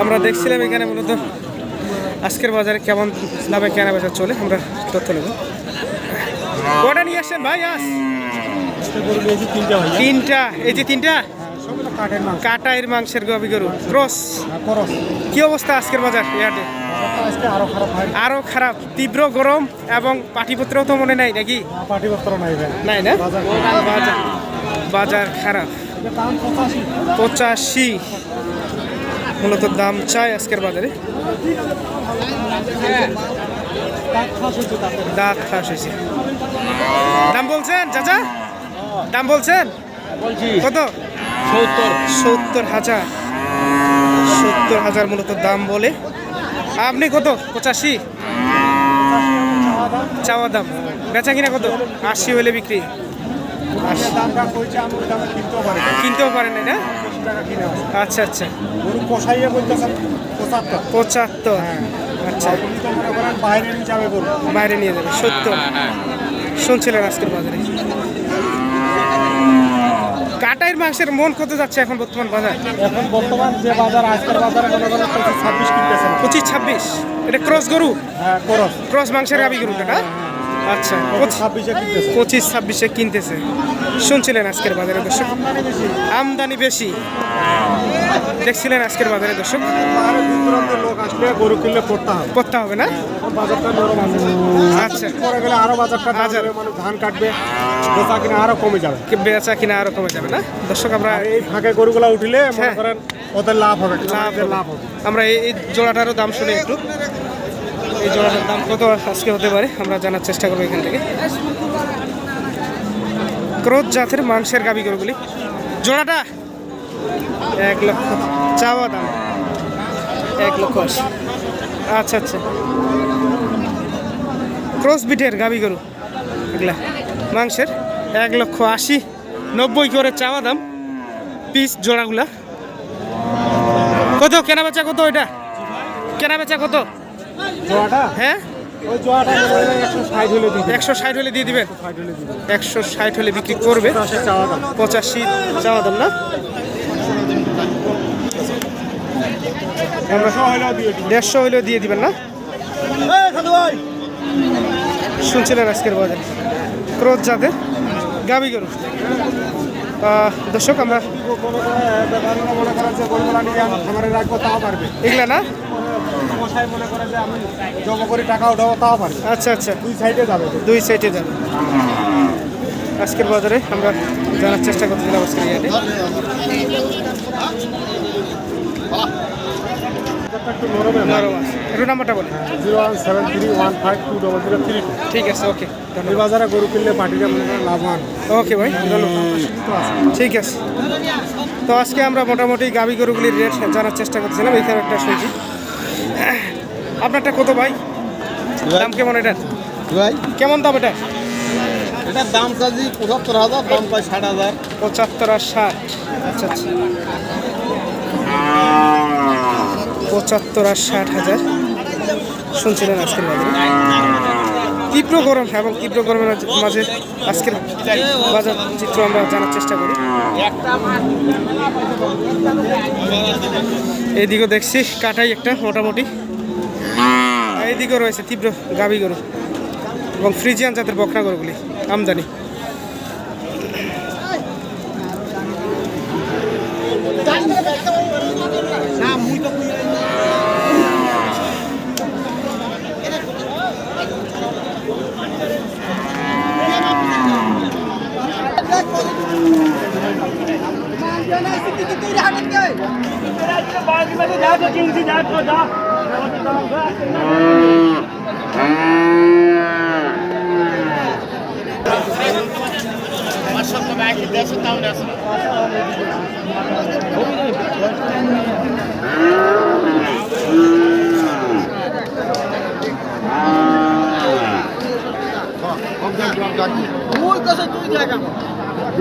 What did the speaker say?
আমরা দেখছিলাম এখানে মূলত আজকের বাজারে কেমন দামে কেনা বেচা চলে, আমরা তথ্য নেব। কটা নিয়ে আসছেন ভাই? আস। তিনটা। এই যে তিনটা? কাটাইয়ের মাংসের গবি গরু। ক্রস। কি অবস্থা আজকের বাজার ইয়াতে আরও খারাপ, তীব্র গরম এবং পাটিপত্রও তো মনে নাই নাকি? পাটিপত্র নাই না? বাজার বাজার খারাপ। পঁচাশি। মূলত দাম চাই আজকের বাজারে। দাঁত ফাঁস হয়েছে। দাম বলছেন চাচা? দাম বলছেন? কত? সত্তর। সত্তর হাজার। সত্তর হাজার মূলত দাম বলে। আপনি কত? পঁচাশি? চাওয়া দাম। বেচা কিনা কত? আশি হলে বিক্রি। কিনতেও পারেন না? আচ্ছা আচ্ছা। পঁচাত্তর। আচ্ছা। বাইরে নিয়ে যাবে সত্তর শুনছিলেন আজকের বাজারে? কাটাইয়ের মাংসের মন কত যাচ্ছে এখন বর্তমান বাজার? এখন বর্তমান যে বাজার আজকের বাজারে মনে করেন পঁচিশ ছাব্বিশ কিনতেছেন পঁচিশ ছাব্বিশ। এটা ক্রস গরু? হ্যাঁ করস। ক্রস মাংসের গাবি গরুটা না? আচ্ছা পঁচিশ- ছাব্বিশে পঁচিশ ছাব্বিশে কিনতেছে। শুনছিলেন আজকের বাজারে দর্শক? আমদানি বেশি। দেখছিলেন আজকের বাজারে দর্শক? গরু কিনলে পড়তে হবে। না? আচ্ছা। পরে গেলে আরও বাজারটা মানুষ ধান কাটবে বেচা কিনা আরও কমে যাবে। বেচা কিনা আরও কমে যাবে না? দর্শক আমরা এই ফাঁকে গরুগুলা উঠিলে মনে হ্যাঁ। করেন ওদের লাভ হবে লাভ লাভ হবে। আমরা এই এই জোড়াটারও দাম শুনে একটু। এই জোড়াটার দাম কত আজকে হতে পারে? আমরা জানার চেষ্টা করব এখান থেকে। ক্রোধ জাতের মাংসের গাবি গরুগুলি। জোড়াটা? এক লক্ষ। চাওয়া দাম। এক লক্ষ আশি। আচ্ছা আচ্ছা। ক্রস বিটের গাবি গরু। এগুলা। মাংসের এক লক্ষ আশি। নব্বই করে চাওয়া দাম। পিস জোড়াগুলা। কত? কেনা বেচা কত এটা? কেনা বেচা কত? হ্যাঁ? একশো ষাট হলে দিয়ে দিবেন একশো ষাট হলে বিক্রি করবে? পঁচাশি চাওয়া দাম। না? দেড়শো হলেও দিয়ে দিবেন না? শুনছিলেন আজকের বাজারে? ক্রোধ জাতের গাবি গরু। দর্শক আমরা এগুলা না? মশাই মনে করে যে আমি জমা করে টাকা উঠাবো তাও পারবে আচ্ছা আচ্ছা। দুই সাইডে যাবে দুই সাইডে যাবে। আজকের বাজারে আমরা জানার চেষ্টা করতেছিলাম আজকের ইয়াতে একটু নাম্বারটা zero one seven three one five two double zero three ঠিক আছে ওকে। বাজারে গরু কিনলে পার্টিটা করেন লাভবান। ওকে ভাই ধন্যবাদ। ঠিক আছে। তো আজকে আমরা মোটামুটি গাবি গরুগুলির রেট জানার চেষ্টা করছিলাম এইখানে একটা শুনছি। আপনারটা কত ভাই? দাম কেমন এটা? ভাই? কেমন দাম এটা? এটার দাম চাচ্ছি পঁচাত্তর হাজার দাম পাই ষাট হাজার। পঁচাত্তর আর ষাট। আচ্ছা আচ্ছা। পঁচাত্তর আর ষাট হাজার। শুনছিলেন আজকের বাজারে? তীব্র গরম এবং তীব্র গরমের মাঝে- আজকের বাজার চিত্র আমরা জানার চেষ্টা করি। এইদিকেও দেখছি কাটাই একটা মোটামুটি। আর এইদিকেও রয়েছে তীব্র গাবি গরু এবং ফ্রিজিয়ান জাতের বকনা গরুগুলি আমদানি। ওই কাছে দুই জায়গা